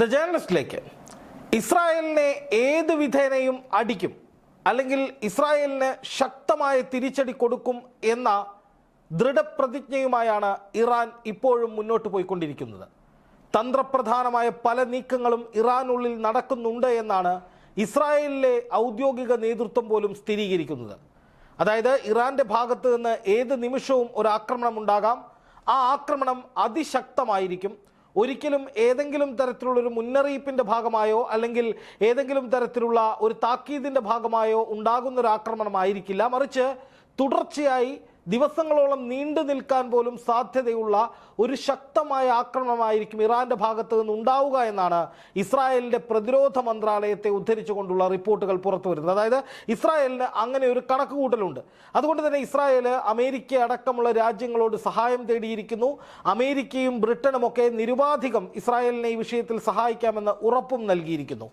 The ജേർണലിസ്റ്റിലേക്ക് ഇസ്രായേലിനെ ഏത് വിധേനയും അടിക്കും അല്ലെങ്കിൽ ഇസ്രായേലിന് ശക്തമായ തിരിച്ചടി കൊടുക്കും എന്ന ദൃഢപ്രതിജ്ഞയുമായാണ് ഇറാൻ ഇപ്പോഴും മുന്നോട്ട് പോയിക്കൊണ്ടിരിക്കുന്നത്. തന്ത്രപ്രധാനമായ പല നീക്കങ്ങളും ഇറാനുള്ളിൽ നടക്കുന്നുണ്ട് എന്നാണ് ഇസ്രായേലിലെ ഔദ്യോഗിക നേതൃത്വം പോലും സ്ഥിരീകരിക്കുന്നത്. അതായത് ഇറാന്റെ ഭാഗത്ത് നിന്ന് ഏത് നിമിഷവും ഒരു ആക്രമണം ഉണ്ടാകാം. ആ ആക്രമണം അതിശക്തമായിരിക്കും. ഒരിക്കലും ഏതെങ്കിലും തരത്തിലുള്ള ഒരു മുന്നറിയിപ്പിന്റെ ഭാഗമായോ അല്ലെങ്കിൽ ഏതെങ്കിലും തരത്തിലുള്ള ഒരു താക്കീതിന്റെ ഭാഗമായോ ഉണ്ടാകുന്ന ഒരു ആക്രമണമായിരിക്കില്ല മറിച്ച് തുടർച്ചയായി ദിവസങ്ങളോളം നീണ്ടു നിൽക്കാൻ പോലും സാധ്യതയുള്ള ഒരു ശക്തമായ ആക്രമണമായിരിക്കും ഇറാന്റെ ഭാഗത്ത് നിന്ന് ഉണ്ടാവുക എന്നാണ് ഇസ്രായേലിന്റെ പ്രതിരോധ മന്ത്രാലയത്തെ ഉദ്ധരിച്ചുകൊണ്ടുള്ള റിപ്പോർട്ടുകൾ പുറത്തു വരുന്നത്. അതായത് ഇസ്രായേലിന് അങ്ങനെ ഒരു കണക്കുകൂട്ടലുണ്ട്. അതുകൊണ്ട് തന്നെ ഇസ്രായേൽ അമേരിക്ക അടക്കമുള്ള രാജ്യങ്ങളോട് സഹായം തേടിയിരിക്കുന്നു. അമേരിക്കയും ബ്രിട്ടനും ഒക്കെ നിരുപാധികം ഇസ്രായേലിനെ ഈ വിഷയത്തിൽ സഹായിക്കാമെന്ന് ഉറപ്പും നൽകിയിരിക്കുന്നു.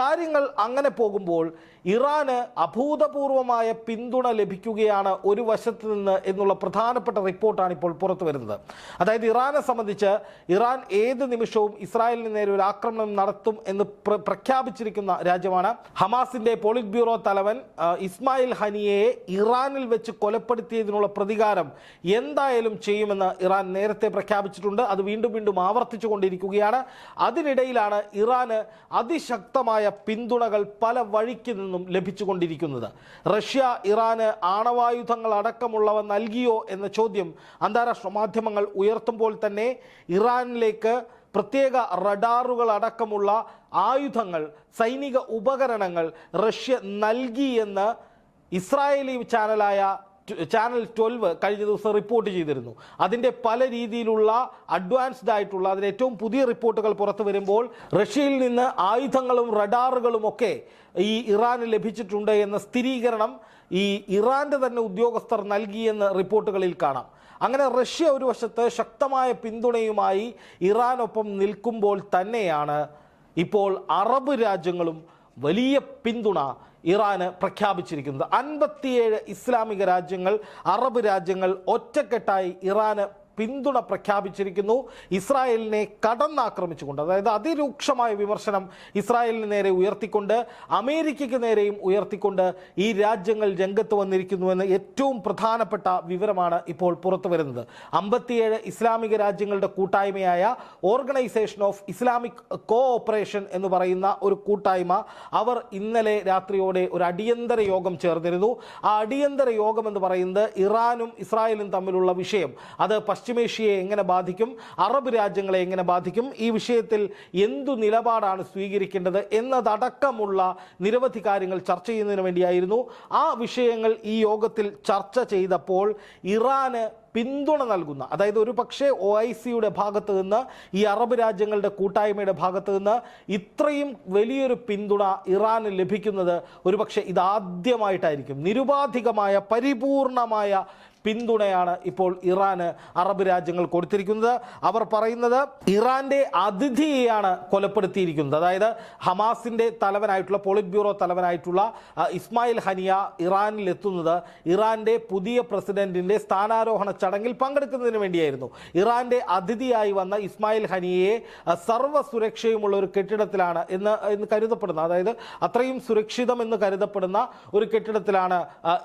കാര്യങ്ങൾ അങ്ങനെ പോകുമ്പോൾ ഇറാന് അഭൂതപൂർവമായ പിന്തുണ ലഭിക്കുകയാണ് ഒരു വശത്ത് നിന്ന് എന്നുള്ള പ്രധാനപ്പെട്ട റിപ്പോർട്ടാണ് ഇപ്പോൾ പുറത്തു വരുന്നത്. അതായത് ഇറാനെ സംബന്ധിച്ച് ഇറാൻ ഏത് നിമിഷവും ഇസ്രായേലിന് നേരെ ഒരു ആക്രമണം നടത്തും എന്ന് പ്രഖ്യാപിച്ചിരിക്കുന്ന രാജ്യമാണ് ഹമാസിന്റെ പോളിറ്റ് ബ്യൂറോ തലവൻ ഇസ്മായിൽ ഹനിയയെ ഇറാനിൽ വെച്ച് കൊലപ്പെടുത്തിയതിനുള്ള പ്രതികാരം എന്തായാലും ചെയ്യുമെന്ന് ഇറാൻ നേരത്തെ പ്രഖ്യാപിച്ചിട്ടുണ്ട്. അത് വീണ്ടും വീണ്ടും ആവർത്തിച്ചു കൊണ്ടിരിക്കുകയാണ് അതിനിടയിലാണ് ഇറാന് അതിശക്തമായ പിന്തുണകൾ പല വഴിക്ക് നിന്നും ലഭിച്ചുകൊണ്ടിരിക്കുന്നത്. റഷ്യ ഇറാന് ആണവായുധങ്ങൾ അടക്കമുള്ളവ നൽകിയോ എന്ന ചോദ്യം അന്താരാഷ്ട്ര മാധ്യമങ്ങൾ ഉയർത്തുമ്പോൾ തന്നെ ഇറാനിലേക്ക് പ്രത്യേക റഡാറുകൾ അടക്കമുള്ള ആയുധങ്ങൾ സൈനിക ഉപകരണങ്ങൾ റഷ്യ നൽകി എന്ന് ഇസ്രായേലി ചാനലായ ചാനൽ ട്വൽവ് കഴിഞ്ഞ ദിവസം റിപ്പോർട്ട് ചെയ്തിരുന്നു. അതിന്റെ പല രീതിയിലുള്ള അഡ്വാൻസ്ഡ് ആയിട്ടുള്ള അതിന് ഏറ്റവും പുതിയ റിപ്പോർട്ടുകൾ പുറത്തു വരുമ്പോൾ റഷ്യയിൽ നിന്ന് ആയുധങ്ങളും റഡാറുകളും ഒക്കെ ഈ ഇറാന് ലഭിച്ചിട്ടുണ്ട് എന്ന സ്ഥിരീകരണം ഈ ഇറാന്റെ തന്നെ ഉദ്യോഗസ്ഥർ നൽകിയെന്ന് റിപ്പോർട്ടുകളിൽ കാണാം. അങ്ങനെ റഷ്യ ഒരു വശത്ത് ശക്തമായ പിന്തുണയുമായി ഇറാനൊപ്പം നിൽക്കുമ്പോൾ തന്നെയാണ് ഇപ്പോൾ അറബ് രാജ്യങ്ങളും വലിയ പിന്തുണ ഇറാന് പ്രഖ്യാപിച്ചിരിക്കുന്നത്. അൻപത്തിയേഴ് ഇസ്ലാമിക രാജ്യങ്ങൾ അറബ് രാജ്യങ്ങൾ ഒറ്റക്കെട്ടായി ഇറാന് പിന്തുണ പ്രഖ്യാപിച്ചിരിക്കുന്നു. ഇസ്രായേലിനെ കടന്നാക്രമിച്ചുകൊണ്ട് അതായത് അതിരൂക്ഷമായ വിമർശനം ഇസ്രായേലിന് നേരെ ഉയർത്തിക്കൊണ്ട് അമേരിക്കയ്ക്ക് നേരെയും ഉയർത്തിക്കൊണ്ട് ഈ രാജ്യങ്ങൾ രംഗത്ത് വന്നിരിക്കുന്നുവെന്ന് ഏറ്റവും പ്രധാനപ്പെട്ട വിവരമാണ് ഇപ്പോൾ പുറത്തു വരുന്നത്. അമ്പത്തിയേഴ് ഇസ്ലാമിക രാജ്യങ്ങളുടെ കൂട്ടായ്മയായ organisation of Islamic cooperation എന്ന് പറയുന്ന ഒരു കൂട്ടായ്മ അവർ ഇന്നലെ രാത്രിയോടെ ഒരു അടിയന്തര യോഗം ചേർന്നിരുന്നു. ആ അടിയന്തര യോഗം എന്ന് പറയുന്നത് ഇറാനും ഇസ്രായേലും തമ്മിലുള്ള വിഷയം. അത് പശ്ചിമേഷ്യയെ എങ്ങനെ ബാധിക്കും? അറബ് രാജ്യങ്ങളെ എങ്ങനെ ബാധിക്കും? ഈ വിഷയത്തിൽ എന്തു നിലപാടാണ് സ്വീകരിക്കേണ്ടത് എന്നതടക്കമുള്ള നിരവധി കാര്യങ്ങൾ ചർച്ച ചെയ്യുന്നതിന് വേണ്ടിയായിരുന്നു. ആ വിഷയങ്ങൾ ഈ യോഗത്തിൽ ചർച്ച ചെയ്തപ്പോൾ ഇറാന് പിന്തുണ നൽകുന്ന അതായത് ഒരു പക്ഷേ ഒ ഐ സിയുടെ ഭാഗത്ത് നിന്ന് ഈ അറബ് രാജ്യങ്ങളുടെ കൂട്ടായ്മയുടെ ഭാഗത്ത് നിന്ന് ഇത്രയും വലിയൊരു പിന്തുണ ഇറാന് ലഭിക്കുന്നത് ഒരു പക്ഷേ ഇതാദ്യമായിട്ടായിരിക്കും. നിരുപാധികമായ പരിപൂർണമായ പിന്തുണയാണ് ഇപ്പോൾ ഇറാന് അറബ് രാജ്യങ്ങൾ കൊടുത്തിരിക്കുന്നത്. അവർ പറയുന്നത് ഇറാന്റെ അതിഥിയെയാണ് കൊലപ്പെടുത്തിയിരിക്കുന്നത്. അതായത് ഹമാസിന്റെ തലവനായിട്ടുള്ള പോളിറ്റ് ബ്യൂറോ തലവനായിട്ടുള്ള ഇസ്മായിൽ ഹനിയ ഇറാനിൽ എത്തുന്നത് ഇറാന്റെ പുതിയ പ്രസിഡന്റിന്റെ സ്ഥാനാരോഹണ ചടങ്ങിൽ പങ്കെടുക്കുന്നതിന് വേണ്ടിയായിരുന്നു. ഇറാന്റെ അതിഥിയായി വന്ന ഇസ്മായിൽ ഹനിയെ സർവ സുരക്ഷയുമുള്ള ഒരു കെട്ടിടത്തിലാണ് എന്ന് എന്ന് കരുതപ്പെടുന്ന അതായത് അത്രയും സുരക്ഷിതം എന്ന് കരുതപ്പെടുന്ന ഒരു കെട്ടിടത്തിലാണ്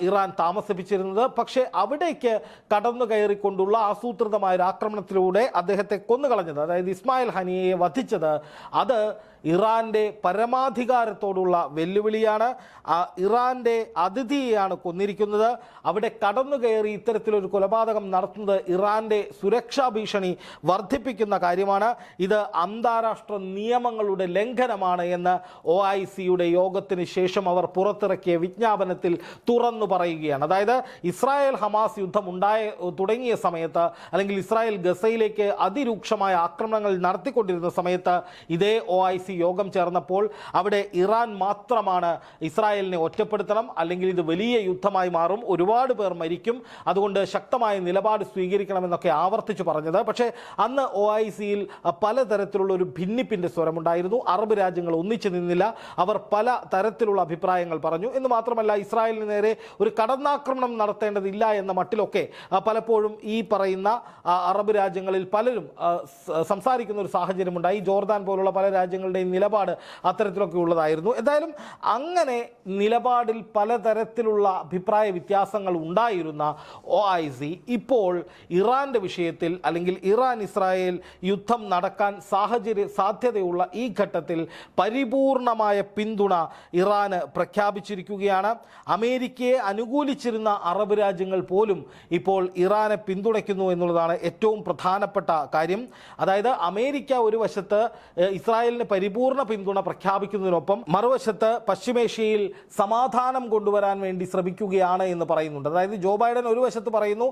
ഇറാൻ താമസിപ്പിച്ചിരുന്നത്. പക്ഷേ അവിടേക്ക് കടന്നു കയറിക്കൊണ്ടുള്ള ആസൂത്രിതമായ ഒരു ആക്രമണത്തിലൂടെ അദ്ദേഹത്തെ കൊന്നുകളഞ്ഞത് അതായത് ഇസ്മായിൽ ഹനിയെ വധിച്ചത് അത് ഇറാന്റെ പരമാധികാരത്തോടുള്ള വെല്ലുവിളിയാണ്. ആ ഇറാന്റെ അതിഥിയെയാണ് കൊന്നിരിക്കുന്നത്. അവിടെ കടന്നു കയറി ഇത്തരത്തിലൊരു കൊലപാതകം നടത്തുന്നത് ഇറാന്റെ സുരക്ഷാ ഭീഷണി വർദ്ധിപ്പിക്കുന്ന കാര്യമാണ്. ഇത് അന്താരാഷ്ട്ര നിയമങ്ങളുടെ ലംഘനമാണ് എന്ന് ഒ ഐ സിയുടെ യോഗത്തിന് ശേഷം അവർ പുറത്തിറക്കിയ വിജ്ഞാപനത്തിൽ തുറന്നു പറയുകയാണ്. അതായത് ഇസ്രായേൽ ഹമാസ് യുദ്ധം ഉണ്ടായ തുടങ്ങിയ സമയത്ത് അല്ലെങ്കിൽ ഇസ്രായേൽ ഗസയിലേക്ക് അതിരൂക്ഷമായ ആക്രമണങ്ങൾ നടത്തിക്കൊണ്ടിരുന്ന സമയത്ത് ഇതേ ഒ ഐ സി സി യോഗം ചേർന്നപ്പോൾ അവിടെ ഇറാൻ മാത്രമാണ് ഇസ്രായേലിനെ ഒറ്റപ്പെടുത്തണം അല്ലെങ്കിൽ ഇത് വലിയ യുദ്ധമായി മാറും. ഒരുപാട് പേർ മരിക്കും. അതുകൊണ്ട് ശക്തമായ നിലപാട് സ്വീകരിക്കണമെന്നൊക്കെ ആവർത്തിച്ചു പറഞ്ഞത്. പക്ഷേ അന്ന് ഒ ഐ സിയിൽ പലതരത്തിലുള്ള ഒരു ഭിന്നിപ്പിന്റെ സ്വരമുണ്ടായിരുന്നു. അറബ് രാജ്യങ്ങൾ ഒന്നിച്ചു നിന്നില്ല. അവർ പല തരത്തിലുള്ള അഭിപ്രായങ്ങൾ പറഞ്ഞു. എന്ന് മാത്രമല്ല ഇസ്രായേലിന് നേരെ ഒരു കടന്നാക്രമണം നടത്തേണ്ടതില്ല എന്ന മട്ടിലൊക്കെ പലപ്പോഴും ഈ പറയുന്ന അറബ് രാജ്യങ്ങളിൽ പലരും സംസാരിക്കുന്ന ഒരു സാഹചര്യമുണ്ടായി. ജോർദാൻ പോലുള്ള പല രാജ്യങ്ങളുടെയും നിലപാട് അത്തരത്തിലൊക്കെ ഉള്ളതായിരുന്നു. എന്തായാലും അങ്ങനെ നിലപാടിൽ പലതരത്തിലുള്ള അഭിപ്രായ വ്യത്യാസങ്ങൾ ഉണ്ടായിരുന്ന ഒ ഐ സി ഇപ്പോൾ ഇറാന്റെ വിഷയത്തിൽ അല്ലെങ്കിൽ ഇറാൻ ഇസ്രായേൽ യുദ്ധം നടക്കാൻ സാഹചര്യ സാധ്യതയുള്ള ഈ ഘട്ടത്തിൽ പരിപൂർണമായ പിന്തുണ ഇറാന് പ്രഖ്യാപിച്ചിരിക്കുകയാണ്. അമേരിക്കയെ അനുകൂലിച്ചിരുന്ന അറബ് രാജ്യങ്ങൾ പോലും ഇപ്പോൾ ഇറാനെ പിന്തുണയ്ക്കുന്നു എന്നുള്ളതാണ് ഏറ്റവും പ്രധാനപ്പെട്ട കാര്യം. അതായത് അമേരിക്ക ഒരു വശത്ത് ഇസ്രായേലിന് ഇസ്രായേലിന് പരിപൂർണ പിന്തുണ പ്രഖ്യാപിക്കുന്നതിനൊപ്പം മറുവശത്ത് പശ്ചിമേഷ്യയിൽ സമാധാനം കൊണ്ടുവരാൻ വേണ്ടി ശ്രമിക്കുകയാണ് എന്ന് പറയുന്നുണ്ട്. അതായത് ജോ ബൈഡൻ ഒരു വശത്ത് പറയുന്നു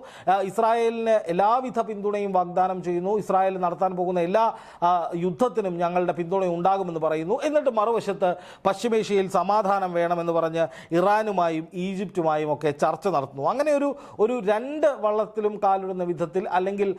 ഇസ്രായേലിന് എല്ലാവിധ പിന്തുണയും വാഗ്ദാനം ചെയ്യുന്നു ഇസ്രായേൽ നടത്താൻ പോകുന്ന എല്ലാ യുദ്ധത്തിനും ഞങ്ങളുടെ പിന്തുണ ഉണ്ടാകുമെന്ന് പറയുന്നു. എന്നിട്ട് മറുവശത്ത് പശ്ചിമേഷ്യയിൽ സമാധാനം വേണമെന്ന് പറഞ്ഞ് ഇറാനുമായും ഈജിപ്റ്റുമായും ഒക്കെ ചർച്ച നടത്തുന്നു. അങ്ങനെ ഒരു ഒരു രണ്ട് വള്ളത്തിലും കാലിടുന്ന വിധത്തിൽ അല്ലെങ്കിൽ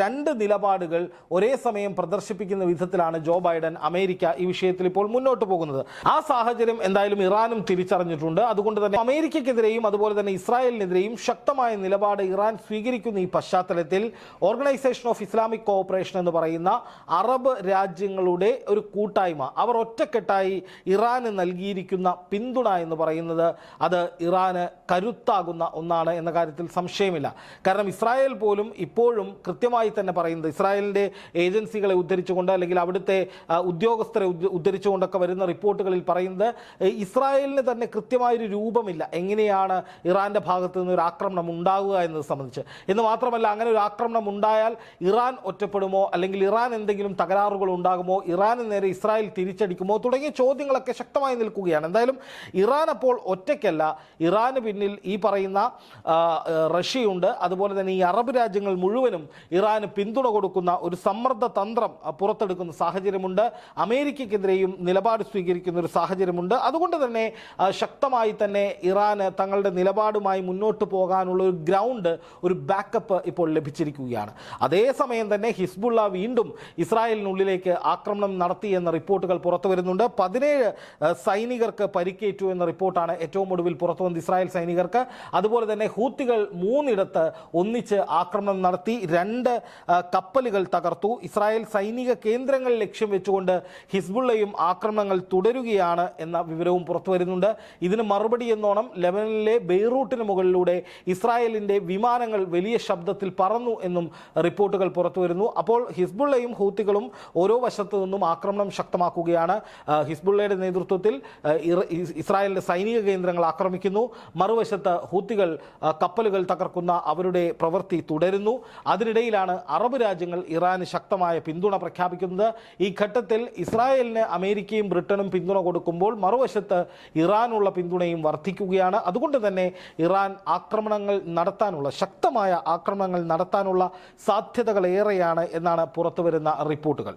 രണ്ട് നിലപാടുകൾ ഒരേ സമയം പ്രദർശിപ്പിക്കുന്ന വിധത്തിലാണ് ജോ ബൈഡൻ അമേരിക്ക ഈ വിഷയത്തിൽ ഇപ്പോൾ മുന്നോട്ട് പോകുന്നത്. ആ സാഹചര്യം എന്തായാലും ഇറാനും തിരിച്ചറിഞ്ഞിട്ടുണ്ട്. അതുകൊണ്ട് തന്നെ അമേരിക്കക്കെതിരെയും അതുപോലെ തന്നെ ഇസ്രായേലിനെതിരെയും ശക്തമായ നിലപാട് ഇറാൻ സ്വീകരിക്കുന്ന ഈ പശ്ചാത്തലത്തിൽ. ഓർഗനൈസേഷൻ ഓഫ് ഇസ്ലാമിക് കോഓപ്പറേഷൻ എന്ന് പറയുന്ന അറബ് രാജ്യങ്ങളുടെ ഒരു കൂട്ടായ്മ. അവർ ഒറ്റക്കെട്ടായി ഇറാന് നൽകിയിരിക്കുന്ന പിന്തുണ എന്ന് പറയുന്നത് അത് ഇറാന് കരുത്താകുന്ന ഒന്നാണ് എന്ന കാര്യത്തിൽ സംശയമില്ല. കാരണം ഇസ്രായേൽ പോലും ഇപ്പോഴും കൃത്യമായി തന്നെ പറയുന്നത് ഇസ്രായേലിന്റെ ഏജൻസികളെ ഉദ്ധരിച്ചുകൊണ്ട് അല്ലെങ്കിൽ അവിടുത്തെ ആ, ഉദ്യോഗസ്ഥരെ ഉദ്ധരിച്ചുകൊണ്ടൊക്കെ വരുന്ന റിപ്പോർട്ടുകളിൽ പറയുന്നത് ഇസ്രായേലിന് തന്നെ കൃത്യമായൊരു രൂപമില്ല. എങ്ങനെയാണ് ഇറാന്റെ ഭാഗത്ത് നിന്ന് ഒരു ആക്രമണം ഉണ്ടാകുക എന്നത് സംബന്ധിച്ച്. എന്ന് മാത്രമല്ല അങ്ങനെ ഒരു ആക്രമണം ഉണ്ടായാൽ ഇറാൻ ഒറ്റപ്പെടുമോ? അല്ലെങ്കിൽ ഇറാൻ എന്തെങ്കിലും തകരാറുകൾ ഉണ്ടാകുമോ? ഇറാന് നേരെ ഇസ്രായേൽ തിരിച്ചടിക്കുമോ? തുടങ്ങിയ ചോദ്യങ്ങളൊക്കെ ശക്തമായി നിൽക്കുകയാണ്. എന്തായാലും ഇറാൻ അപ്പോൾ ഒറ്റയ്ക്കല്ല. ഇറാന് പിന്നിൽ ഈ പറയുന്ന റഷ്യയുണ്ട്. അതുപോലെ തന്നെ ഈ അറബ് രാജ്യങ്ങൾ മുഴുവനും ഇറാന് പിന്തുണ കൊടുക്കുന്ന ഒരു സമ്മർദ്ദ തന്ത്രം പുറത്തെടുക്കുന്ന സാഹചര്യമുണ്ട്. അമേരിക്കക്കെതിരെയും നിലപാട് സ്വീകരിക്കുന്ന ഒരു സാഹചര്യമുണ്ട്. അതുകൊണ്ട് തന്നെ ശക്തമായി തന്നെ ഇറാന് തങ്ങളുടെ നിലപാടുമായി മുന്നോട്ട് പോകാനുള്ള ഒരു ഗ്രൗണ്ട് ഒരു ബാക്കപ്പ് ഇപ്പോൾ ലഭിച്ചിരിക്കുകയാണ്. അതേസമയം തന്നെ ഹിസ്ബുള്ള വീണ്ടും ഇസ്രായേലിനുള്ളിലേക്ക് ആക്രമണം നടത്തി എന്ന റിപ്പോർട്ടുകൾ പുറത്തു വരുന്നുണ്ട്. പതിനേഴ് സൈനികർക്ക് പരിക്കേറ്റു എന്ന റിപ്പോർട്ടാണ് ഏറ്റവും ഒടുവിൽ പുറത്തു വന്ന ഇസ്രായേൽ സൈനികർക്ക്. അതുപോലെ തന്നെ ഹൂത്തികൾ മൂന്നിടത്ത് ഒന്നിച്ച് ആക്രമണം നടത്തി രണ്ട് കപ്പലുകൾ തകർത്തു. ഇസ്രായേൽ സൈനിക കേന്ദ്രങ്ങൾ ലക്ഷ്യം വെച്ചുകൊണ്ട് ഹിസ്ബുള്ളയും ആക്രമണങ്ങൾ തുടരുകയാണ് എന്ന വിവരവും പുറത്തു വരുന്നുണ്ട്. ഇതിന് മറുപടി എന്നോണം ലെബനനിലെ ബെയ്റൂട്ടിന് മുകളിലൂടെ ഇസ്രായേലിന്റെ വിമാനങ്ങൾ വലിയ ശബ്ദത്തിൽ പറന്നു എന്നും റിപ്പോർട്ടുകൾ പുറത്തു വരുന്നു. അപ്പോൾ ഹിസ്ബുള്ളയും ഹൂത്തികളും ഓരോ വശത്തു നിന്നും ആക്രമണം ശക്തമാക്കുകയാണ്. ഹിസ്ബുള്ളയുടെ നേതൃത്വത്തിൽ ഇസ്രായേലിന്റെ സൈനിക കേന്ദ്രങ്ങൾ ആക്രമിക്കുന്നു. മറുവശത്ത് ഹൂത്തികൾ കപ്പലുകൾ തകർക്കുന്ന അവരുടെ പ്രവൃത്തി തുടരുന്നു. അതിനിടയിലാണ് അറബ് രാജ്യങ്ങൾ ഇറാന് ശക്തമായ പിന്തുണ പ്രഖ്യാപിക്കുന്നത്. ഈ ഘട്ടത്തിൽ ഇസ്രായേലിന് അമേരിക്കയും ബ്രിട്ടനും പിന്തുണ കൊടുക്കുമ്പോൾ മറുവശത്ത് ഇറാനുള്ള പിന്തുണയും വർദ്ധിക്കുകയാണ് അതുകൊണ്ട് തന്നെ ഇറാൻ ആക്രമണങ്ങൾ നടത്താനുള്ള ശക്തമായ ആക്രമണങ്ങൾ നടത്താനുള്ള സാധ്യതകൾ ഏറെയാണ് എന്നാണ് പുറത്തുവരുന്ന റിപ്പോർട്ടുകൾ.